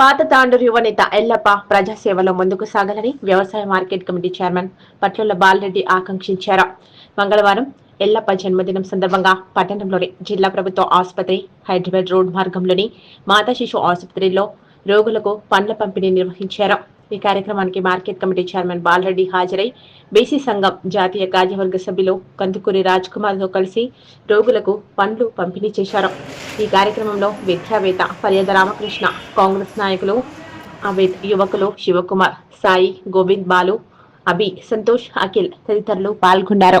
పాత తాండూరు యువ నేత ఎల్లప్ప ప్రజాసేవలో ముందుకు సాగాలని వ్యవసాయ మార్కెట్ కమిటీ చైర్మన్ పట్ల బాలరెడ్డి ఆకాంక్షించారు. మంగళవారం ఎల్లప్ప జన్మదినం సందర్భంగా పట్టణంలోని జిల్లా ప్రభుత్వ ఆసుపత్రి హైదరాబాద్ రోడ్ మార్గంలోని మాతా శిశు ఆసుపత్రిలో రోగులకు పండ్ల పంపిణీ నిర్వహించారు. ఈ కార్యక్రమానికి మార్కెట్ కమిటీ చైర్మన్ బాలరెడ్డి హాజరై బీసీ సంఘం జాతీయ కార్యవర్గ సభ్యులు కందుకూరి రాజ్ కుమార్తో కలిసి రోగులకు పండ్లు పంపిణీ చేశారు. ఈ కార్యక్రమంలో విద్యావేత్త పర్యద రామకృష్ణ కాంగ్రెస్ నాయకులు అవేద్ యువకులు శివకుమార్ సాయి గోవింద్ బాలు అభి సంతోష్ అఖిల్ తదితరులు పాల్గొన్నారు.